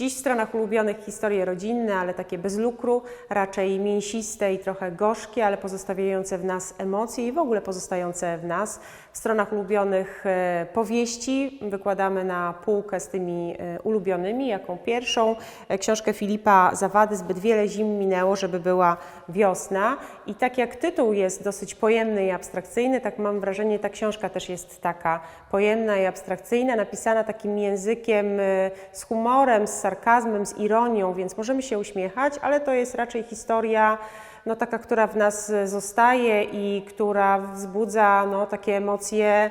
Dziś w stronach ulubionych historie rodzinne, ale takie bez lukru, raczej mięsiste i trochę gorzkie, ale pozostawiające w nas emocje i w ogóle pozostające w nas. W stronach ulubionych e, powieści wykładamy na półkę z tymi e, ulubionymi. Jaką pierwszą e, książkę Filipa Zawady Zbyt wiele zim minęło, żeby była wiosna. I tak jak tytuł jest dosyć pojemny i abstrakcyjny, tak mam wrażenie, ta książka też jest taka pojemna i abstrakcyjna, napisana takim językiem z humorem, z sarkazmem, z ironią, więc możemy się uśmiechać, ale to jest raczej historia no, taka, która w nas zostaje i która wzbudza no, takie emocje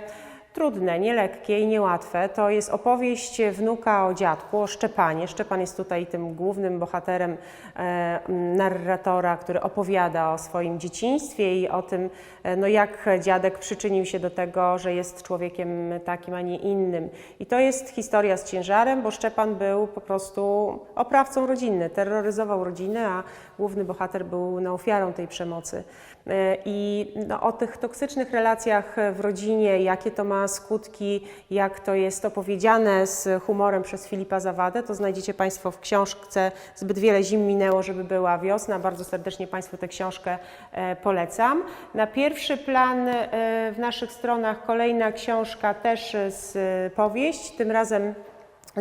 trudne, nielekkie i niełatwe. To jest opowieść wnuka o dziadku, o Szczepanie. Szczepan jest tutaj tym głównym bohaterem e, narratora, który opowiada o swoim dzieciństwie i o tym, e, no, jak dziadek przyczynił się do tego, że jest człowiekiem takim, a nie innym. I to jest historia z ciężarem, bo Szczepan był po prostu oprawcą rodzinny, terroryzował rodzinę, a główny bohater był no, ofiarą tej przemocy. E, I no, o tych toksycznych relacjach w rodzinie, jakie to ma skutki, jak to jest opowiedziane z humorem przez Filipa Zawadę, to znajdziecie Państwo w książce Zbyt wiele zim minęło, żeby była wiosna. Bardzo serdecznie Państwu tę książkę e, polecam. Na pierwszy plan e, w naszych stronach kolejna książka też z powieść, tym razem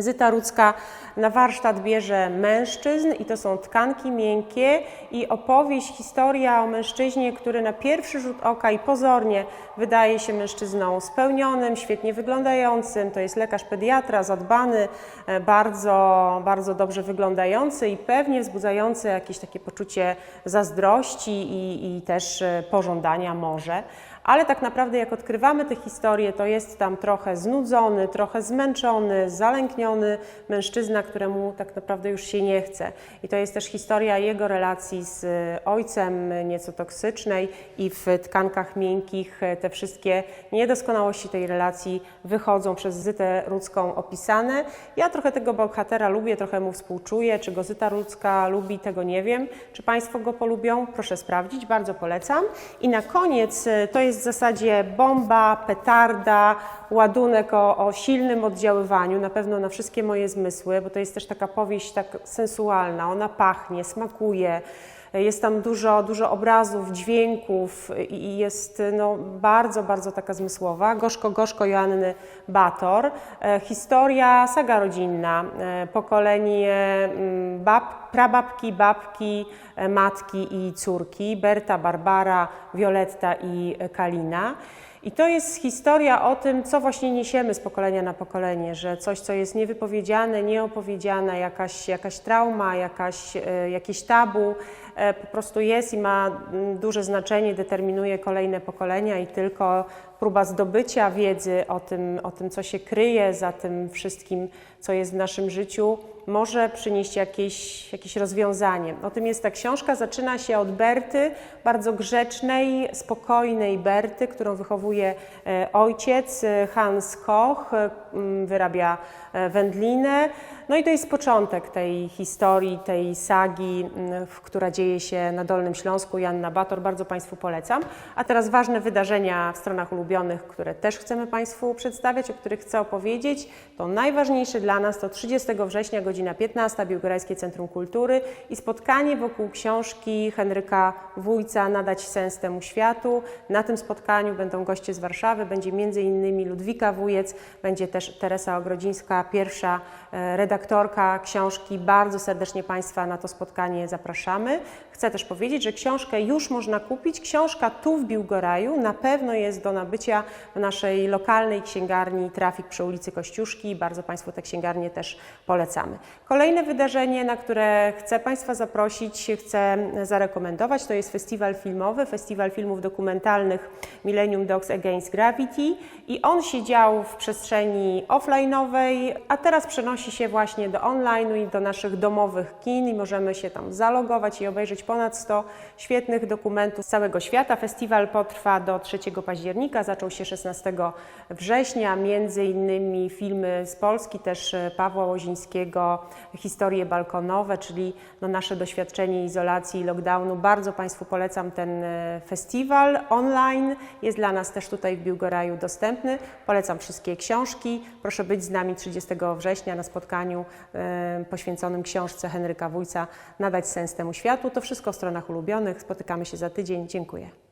Zyta Rudzka na warsztat bierze mężczyzn i to są tkanki miękkie i opowieść, historia o mężczyźnie, który na pierwszy rzut oka i pozornie wydaje się mężczyzną spełnionym, świetnie wyglądającym. To jest lekarz pediatra, zadbany, e, bardzo, bardzo dobrze wyglądający i pewnie wzbudzający jakieś takie poczucie zazdrości i, i też e, pożądania może ale tak naprawdę jak odkrywamy tę historię, to jest tam trochę znudzony, trochę zmęczony, zalękniony mężczyzna, któremu tak naprawdę już się nie chce. I to jest też historia jego relacji z ojcem, nieco toksycznej i w tkankach miękkich te wszystkie niedoskonałości tej relacji wychodzą przez Zytę Rudzką opisane. Ja trochę tego bohatera lubię, trochę mu współczuję. Czy go Zyta Rudzka lubi, tego nie wiem. Czy Państwo go polubią? Proszę sprawdzić, bardzo polecam. I na koniec to jest w zasadzie bomba, petarda, ładunek o, o, silnym oddziaływaniu, na pewno na wszystkie moje zmysły, bo to jest też taka powieść tak sensualna, ona pachnie, smakuje. Jest tam dużo, dużo obrazów, dźwięków i jest no, bardzo, bardzo taka zmysłowa. Gorzko, gorzko Joanny Bator. E, historia, saga rodzinna, e, pokolenie mm, bab, prababki, babki, e, matki i córki, Berta, Barbara, Violetta i Kalina. I to jest historia o tym, co właśnie niesiemy z pokolenia na pokolenie, że coś, co jest niewypowiedziane, nieopowiedziane, jakaś, jakaś trauma, jakaś, jakieś tabu, po prostu jest i ma duże znaczenie, determinuje kolejne pokolenia i tylko próba zdobycia wiedzy o tym, o tym, co się kryje za tym wszystkim, co jest w naszym życiu, może przynieść jakieś, jakieś rozwiązanie. O tym jest ta książka. Zaczyna się od Berty, bardzo grzecznej, spokojnej Berty, którą wychowuje e, ojciec Hans Koch, wyrabia e, wędlinę. No i to jest początek tej historii, tej sagi, która dzieje się na Dolnym Śląsku. Janna Bator, bardzo Państwu polecam. A teraz ważne wydarzenia w stronach ulubionych, które też chcemy Państwu przedstawiać, o których chcę opowiedzieć. To najważniejsze dla nas to 30 września, godzina 15, Biłgorajskie Centrum Kultury i spotkanie wokół książki Henryka Wójca Nadać sens temu światu. Na tym spotkaniu będą goście z Warszawy, będzie m.in. Ludwika Wujec, będzie też Teresa Ogrodzińska, pierwsza e, redaktorka książki. Bardzo serdecznie Państwa na to spotkanie zapraszamy. Chcę też powiedzieć, że książkę już można kupić. Książka tu w Biłgoraju na pewno jest do nabycia w naszej lokalnej księgarni Trafik przy ulicy Kościuszki. Bardzo Państwu tę księgarnię też polecamy. Kolejne wydarzenie, na które chcę Państwa zaprosić, chcę zarekomendować, to jest festiwal filmowy, festiwal filmów dokumentalnych Millennium Dogs Against Gravity i on się dział w przestrzeni offline'owej, a teraz przenosi się właśnie do online'u i do naszych domowych kin i możemy się tam zalogować i obejrzeć ponad 100 świetnych dokumentów z całego świata. Festiwal potrwa do 3 października, zaczął się 16 września, między innymi filmy z Polski, też Pawła Łozińskiego, historie balkonowe, czyli no nasze doświadczenie izolacji i lockdownu. Bardzo Państwu polecam ten e, festiwal online. Jest dla nas też tutaj w Biłgoraju dostępny. Polecam wszystkie książki. Proszę być z nami 30 września na spotkaniu e, poświęconym książce Henryka Wójca Nadać sens temu światu. To wszystko w stronach ulubionych. Spotykamy się za tydzień. Dziękuję.